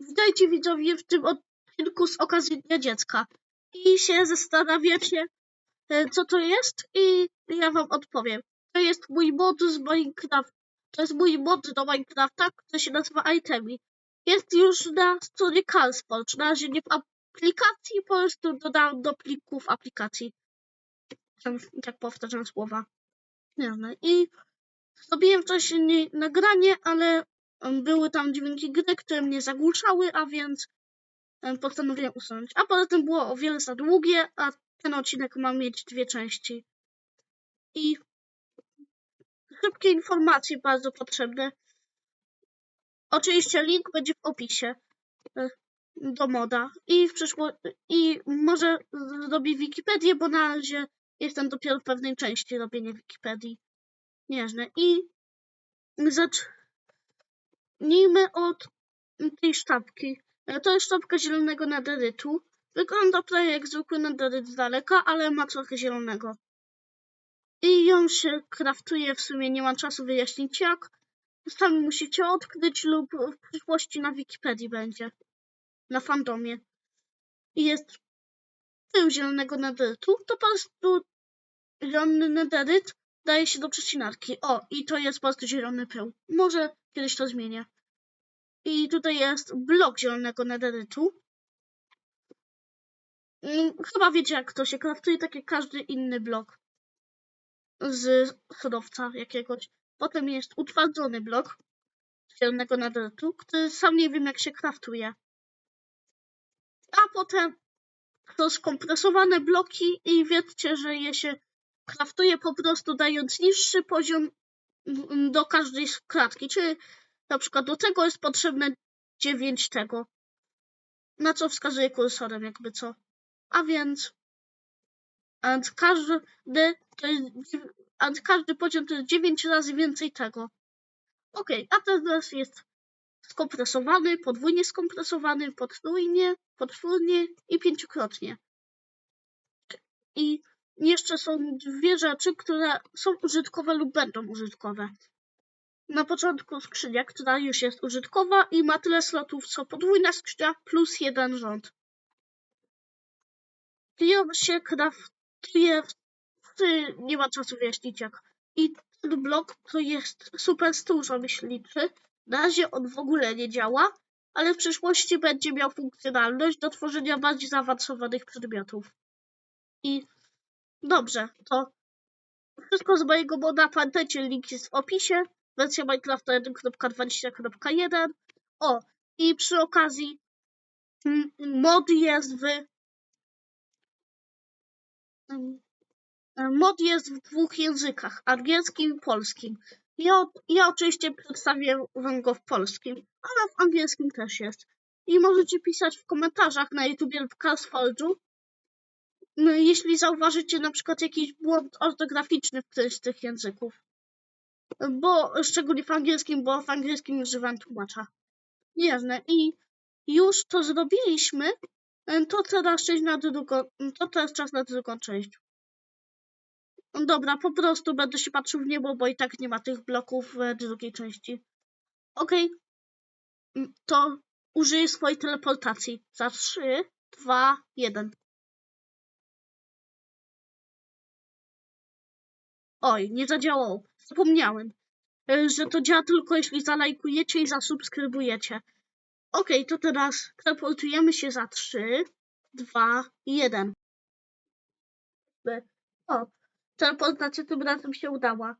Witajcie widzowie w tym odcinku z okazji Dnia Dziecka. I się zastanawiacie, e, co to jest i ja wam odpowiem. To jest mój mod z Minecraft. To jest mój mod do Minecrafta, który się nazywa Itemy. Jest już na stronie CalSport. Na razie nie w aplikacji, po prostu dodałem do plików aplikacji. Tak powtarzam słowa. No. I zrobiłem wcześniej nagranie, ale były tam dźwięki gry, które mnie zagłuszały, a więc em, postanowiłem usunąć. A poza tym było o wiele za długie, a ten odcinek ma mieć dwie części. I szybkie informacje bardzo potrzebne. Oczywiście link będzie w opisie e, do moda i w przyszło i może zrobię Wikipedię, bo na razie jestem dopiero w pewnej części robienia Wikipedii. Nieźle. I zacznijmy od tej sztabki. E, To jest sztabka zielonego nederytu. Wygląda prawie jak zwykły nederyt z daleka, ale ma trochę zielonego. I ją się kraftuje, w sumie nie mam czasu wyjaśnić jak. Sami musicie odkryć lub w przyszłości na Wikipedii będzie. Na fandomie. I jest tył zielonego nederytu. To po prostu zielony nederyt daje się do przecinarki. O, i to jest po prostu zielony pył. Może kiedyś to zmienię. I tutaj jest blok zielonego nederytu. Mm, Chyba wiecie jak to się kraftuje, tak jak każdy inny blok z hodowca jakiegoś. Potem jest utwardzony blok zielonego nederytu, który sam nie wiem jak się kraftuje. A potem to skompresowane bloki i wiedzcie, że je się kraftuje po prostu dając niższy poziom do każdej klatki, czyli na przykład do tego jest potrzebne 9 tego, na co wskazuje kursorem jakby co. A więc, a więc każdy to jest, dziew- a więc każdy poziom to jest 9 razy więcej tego. Ok, a teraz jest skompresowany, podwójnie skompresowany, potrójnie, potwórnie i pięciokrotnie. I jeszcze są dwie rzeczy, które są użytkowe lub będą użytkowe. Na początku skrzynia, która już jest użytkowa i ma tyle slotów co podwójna skrzynia plus jeden rząd. Ją się kraftuje, nie ma czasu wyjaśnić jak. I ten blok to jest super dużo myśliczy. Na razie on w ogóle nie działa, ale w przyszłości będzie miał funkcjonalność do tworzenia bardziej zaawansowanych przedmiotów. I dobrze, to wszystko z mojego moda. Pamiętajcie, link jest w opisie. Wersja Minecrafta 1.20.1. O, i przy okazji mod jest w mod jest w dwóch językach, angielskim i polskim. Ja, ja oczywiście przedstawię wam go w polskim, ale w angielskim też jest. I możecie pisać w komentarzach na YouTube lub Castforge'u, no, jeśli zauważycie na przykład jakiś błąd ortograficzny w którymś z tych języków. Bo szczególnie w angielskim, bo w angielskim używam tłumacza. Jasne. I już to zrobiliśmy, to teraz, część na drugą, to teraz czas na drugą część. Dobra, po prostu będę się patrzył w niebo, bo i tak nie ma tych bloków w drugiej części. Okej. Mm, To użyję swojej teleportacji. Za 3, 2, 1. Oj, nie zadziałało. Zapomniałem, e, że to działa tylko jeśli zalajkujecie i zasubskrybujecie. Okej, to teraz teleportujemy się za 3, 2, 1. O, teleportacja tym razem się udała.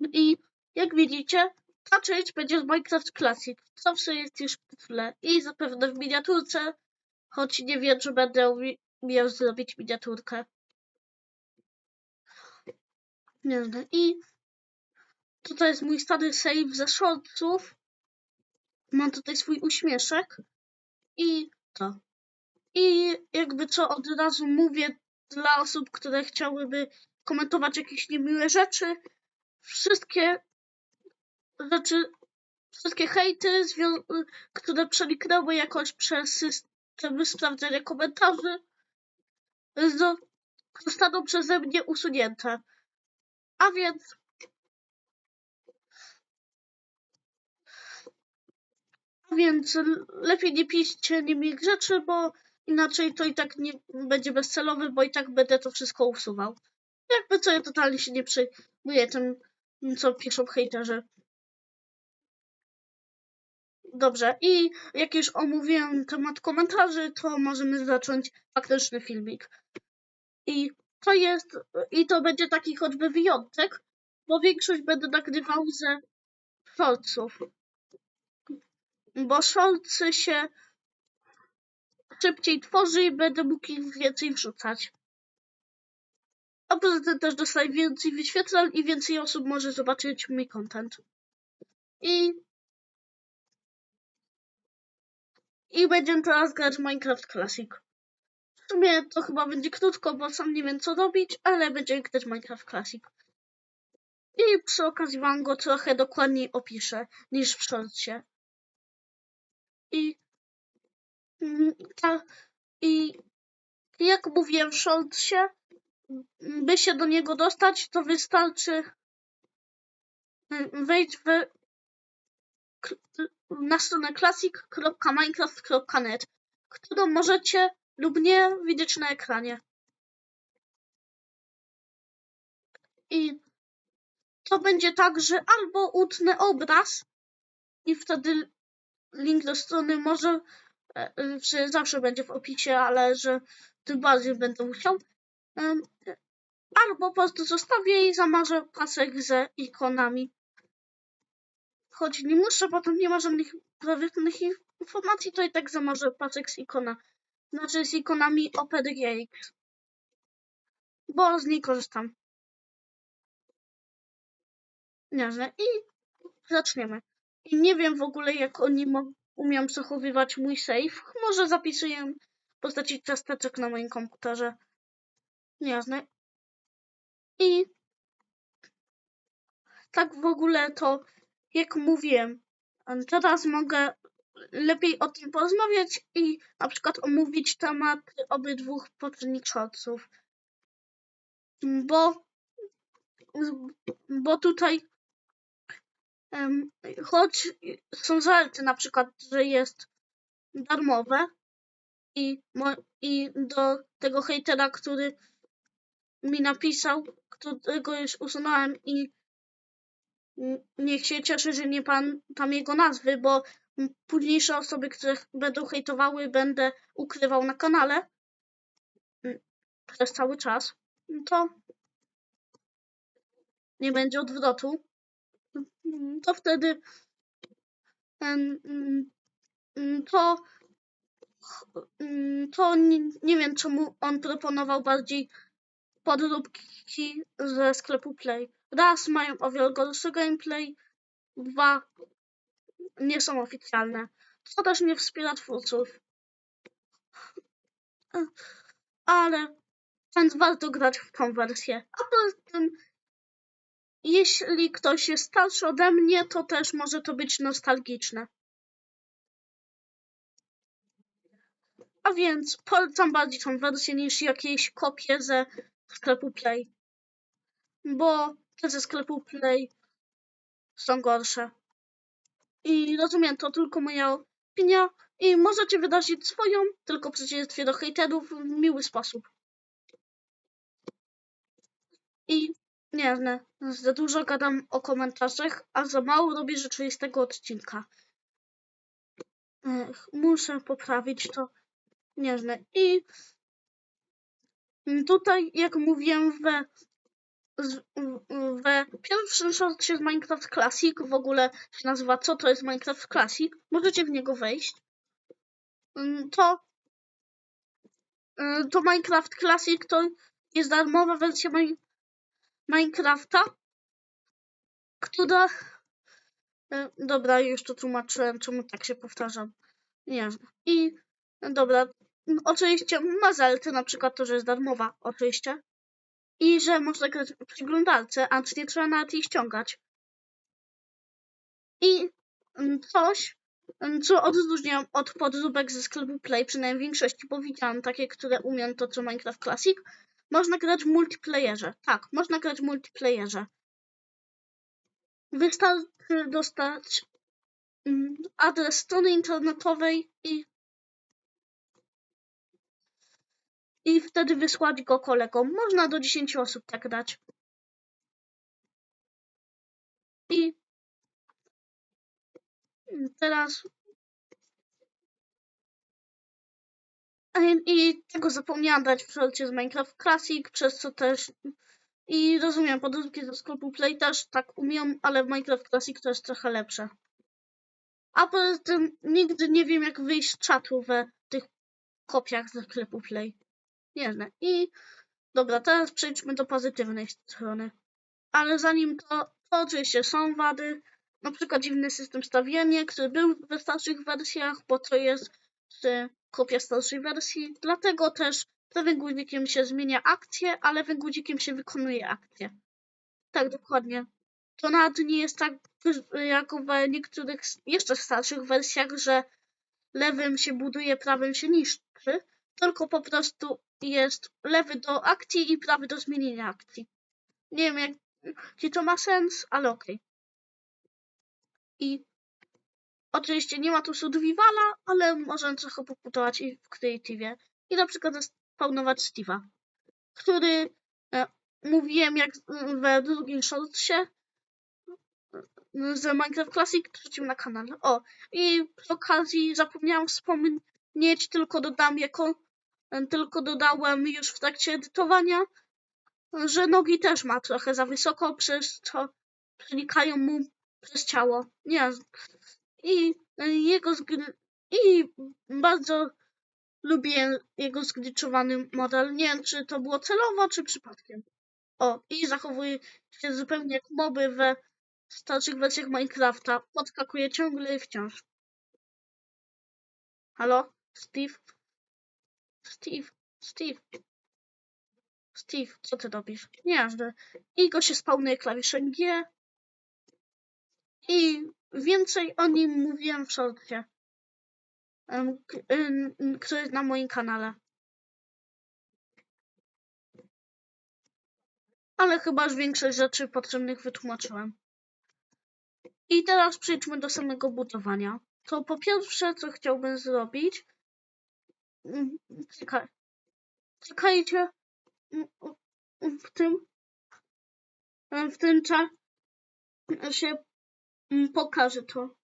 I jak widzicie, ta część będzie z Minecraft Classic, co w jest już w tle i zapewne w miniaturce, choć nie wiem, czy będę miał zrobić miniaturkę. Nie wiem. I tutaj jest mój stary save ze. Mam tutaj swój uśmieszek i to. I jakby co od razu mówię dla osób, które chciałyby komentować jakieś niemiłe rzeczy, wszystkie rzeczy, wszystkie hejty, które przeniknęły jakoś przez system sprawdzenia komentarzy, zo- zostaną przeze mnie usunięte. A więc a Więc lepiej nie piszcie nimi rzeczy, bo inaczej to i tak nie będzie bezcelowe, bo i tak będę to wszystko usuwał. Jakby co, ja totalnie się nie przejmuję tym, co piszą hejterzy. Dobrze, i jak już omówiłem temat komentarzy, to możemy zacząć faktyczny filmik. I to jest, i to będzie taki choćby wyjątek, bo większość będę nagrywał ze shortsów. Bo shortsy się szybciej tworzy i będę mógł ich więcej wrzucać. A poza tym też dostaję więcej wyświetleń i więcej osób może zobaczyć mój content. I i będziemy teraz grać Minecraft Classic. W sumie to chyba będzie krótko, bo sam nie wiem co robić, ale grać w Minecraft Classic. I przy okazji wam go trochę dokładniej opiszę niż w shortsie. I, mm, ta, i jak mówiłem w shortsie, by się do niego dostać, to wystarczy mm, wejść w, na stronę classic.minecraft.net, którą możecie lub nie widzieć na ekranie. I to będzie tak, że albo utnę obraz i wtedy link do strony może, e, e, zawsze będzie w opisie, ale że tym bardziej będę musiał. Albo po prostu zostawię i zamarzę pasek ze ikonami. Choć nie muszę, bo tam nie ma żadnych prywatnych informacji, to i tak zamarzę pasek z ikona. Znaczy z ikonami OpenGX. Bo z niej korzystam. Nieźle. I zaczniemy. I nie wiem w ogóle, jak oni umieją przechowywać mój save. Może zapisuję w postaci ciasteczek na moim komputerze. Nieźle. I tak w ogóle to, jak mówiłem, teraz mogę lepiej o tym porozmawiać i na przykład omówić temat obydwu shortsów. Bo, bo tutaj em, choć są zalety na przykład, że jest darmowe i, i do tego hejtera, który mi napisał, którego już usunąłem i niech się cieszy, że nie pamiętam jego nazwy, bo późniejsze osoby, które będą hejtowały, będę ukrywał na kanale mm, przez cały czas, to nie będzie odwrotu. Mm, To wtedy mm, to to nie, nie wiem, czemu on proponował bardziej podróbki ze sklepu Play. Raz mają o wiele gorszy gameplay, dwa nie są oficjalne. To też nie wspiera twórców. Ale więc warto grać w tą wersję. A poza tym, jeśli ktoś jest starszy ode mnie, to też może to być nostalgiczne. A więc polecam bardziej tą wersję niż jakieś kopie ze sklepu Play. Bo te ze sklepu Play są gorsze. I rozumiem, to tylko moja opinia i możecie wyrazić swoją, tylko w przeciwieństwie do hejterów w miły sposób. I nie wiem, za dużo gadam o komentarzach, a za mało robię rzeczywistego odcinka. Ech, muszę poprawić to. Nie wiem. I tutaj, jak mówiłem we, z- we pierwszym shortcie z Minecraft Classic, w ogóle się nazywa Co to jest Minecraft Classic, możecie w niego wejść. Mm, To, y, to Minecraft Classic to jest darmowa wersja Min- Minecrafta, która E, Dobra, już to tłumaczyłem, czemu tak się powtarzam. Nie. I e, dobra, oczywiście ma zalety, na przykład to, że jest darmowa, oczywiście. I że można grać w przeglądarce, a nie trzeba nawet jej ściągać. I mm, coś, mm, co odróżniam od podróbek ze sklepu Play, przynajmniej w większości, bo widziałam takie, które umiem to, co Minecraft Classic. Można grać w multiplayerze. Tak, można grać w multiplayerze. Wystarczy dostać mm, adres strony internetowej i, i wtedy wysłać go kolegom. Można do 10 osób tak dać. I teraz i tego zapomniałam dać w przercie z Minecraft Classic, przez co też i rozumiem, podróbki ze sklepu Play też tak umiem, ale w Minecraft Classic to jest trochę lepsze. A poza tym nigdy nie wiem, jak wyjść z czatu we tych kopiach ze sklepu Play. Nie wiem. I dobra, teraz przejdźmy do pozytywnej strony. Ale zanim to, to oczywiście są wady, na przykład dziwny system stawiania, który był we starszych wersjach, bo to jest kopia starszej wersji, dlatego też prawym guzikiem się zmienia akcję, a lewym guzikiem się wykonuje akcję. Tak, dokładnie. To nawet nie jest tak jak w niektórych jeszcze starszych wersjach, że lewym się buduje, prawym się niszczy, tylko po prostu jest lewy do akcji i prawy do zmienienia akcji. Nie wiem, jak, czy to ma sens, ale okej. Okay. I oczywiście nie ma tu survivala, ale możemy trochę poputować i w Creative. I na przykład spawnować Steve'a, który e, mówiłem jak we drugim shortsie z Minecraft Classic trzecim na kanale. O, i przy okazji zapomniałam wspomnieć, tylko dodam jako, tylko dodałem już w trakcie edytowania, że nogi też ma trochę za wysoko, przez co przenikają mu przez ciało. Nie. I jego i bardzo lubię jego zgliczowany model. Nie wiem, czy to było celowo, czy przypadkiem. O, i zachowuje się zupełnie jak moby we starszych wersjach Minecrafta. Podskakuje ciągle i wciąż. Halo? Steve? Steve? Steve? Steve, co ty robisz? Nieważne. I go się spełnuje klawiszem G. I więcej o nim mówiłem w shortcie, który jest na moim kanale. Ale chyba już większość rzeczy potrzebnych wytłumaczyłem. I teraz przejdźmy do samego budowania. To po pierwsze, co chciałbym zrobić. Mm, czekaj. Czekajcie. Mm, w tym. W tym czasie pokażę to.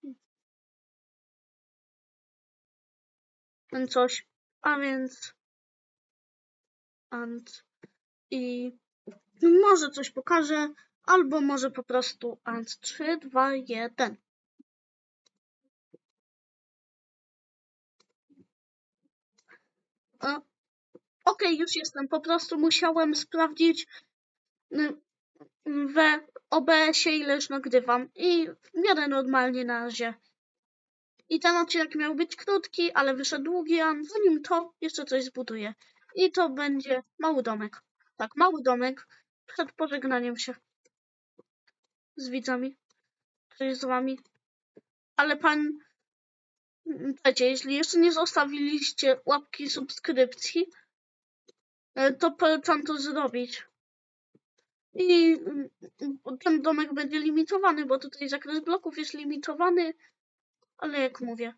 Coś. A więc. And. I. Może coś pokażę. Albo może po prostu ANT 3, 2, 1. Okej, okay, już jestem. Po prostu musiałem sprawdzić mm, we OBS-ie ile już nagrywam i w miarę normalnie na razie. I ten odcinek miał być krótki, ale wyszedł długi, a zanim to jeszcze coś zbuduję. I to będzie mały domek. Tak, mały domek przed pożegnaniem się z widzami, czy z wami. Ale pan, wiecie, jeśli jeszcze nie zostawiliście łapki subskrypcji, e, to polecam to zrobić. I mm, ten domek będzie limitowany, bo tutaj zakres bloków jest limitowany, ale jak mówię,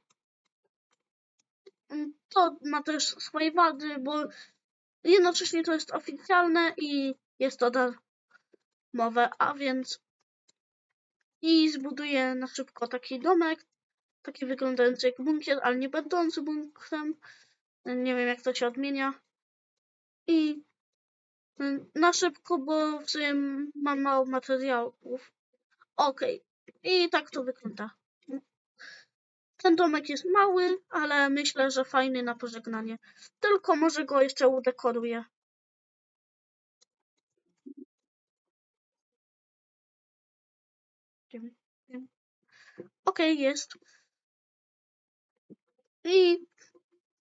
mm, to ma też swoje wady, bo jednocześnie to jest oficjalne i jest to darmowe, a więc i zbuduję na szybko taki domek, taki wyglądający jak bunkier, ale nie będący bunkrem. Nie wiem jak to się odmienia. I na szybko, bo w sumie mam mało materiałów. Okej. Okay. I tak to wygląda. Ten domek jest mały, ale myślę, że fajny na pożegnanie. Tylko może go jeszcze udekoruję. Okej, okay, jest. I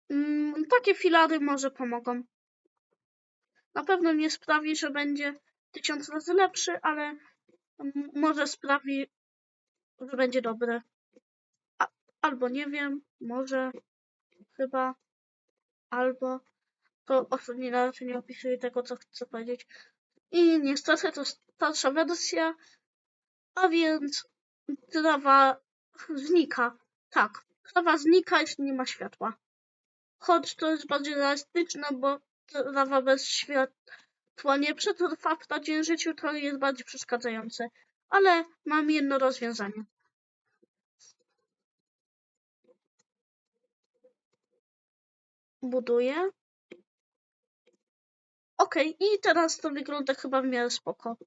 mm, takie filary może pomogą. Na pewno nie sprawi, że będzie tysiąc razy lepszy, ale może sprawi, że będzie dobry. A, albo nie wiem, może, chyba, albo to ostatni raz nie opisuję tego, co chcę powiedzieć. I niestety to starsza wersja, a więc trawa znika. Tak, lawa znika, jeśli nie ma światła. Choć to jest bardziej realistyczne, bo lawa bez światła nie przetrwa w codziennym życiu, to jest bardziej przeszkadzające. Ale mam jedno rozwiązanie. Buduję. Okej, i teraz to wygląda chyba w miarę spoko.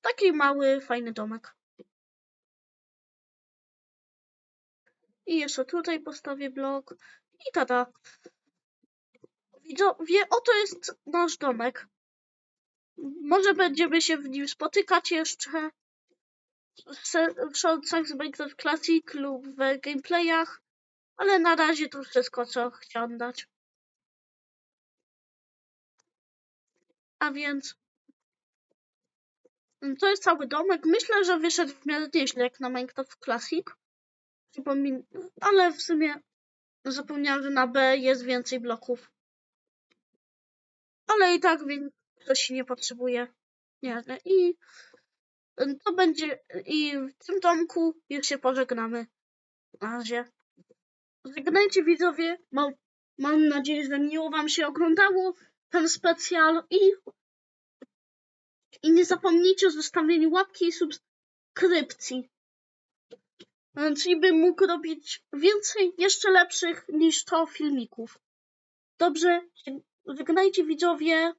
Taki mały, fajny domek. I jeszcze tutaj postawię blok. I tada. Widzowie, oto jest nasz domek. Może będziemy się w nim spotykać jeszcze w shortsach z Minecraft Classic lub w gameplayach, ale na razie to wszystko, co chciałam dać. A więc to jest cały domek. Myślę, że wyszedł w miarę nieźle jak na Minecraft Classic. Przypomin ale w sumie zapomniałam, że na B jest więcej bloków. Ale i tak większość nie potrzebuje. Nie, i to będzie i w tym domku już się pożegnamy. Na razie. Żegnajcie widzowie. Mam, mam nadzieję, że miło wam się oglądało ten specjal i i nie zapomnijcie o zostawieniu łapki i subskrypcji. Więc i bym mógł robić więcej, jeszcze lepszych niż to filmików. Dobrze, żegnajcie widzowie.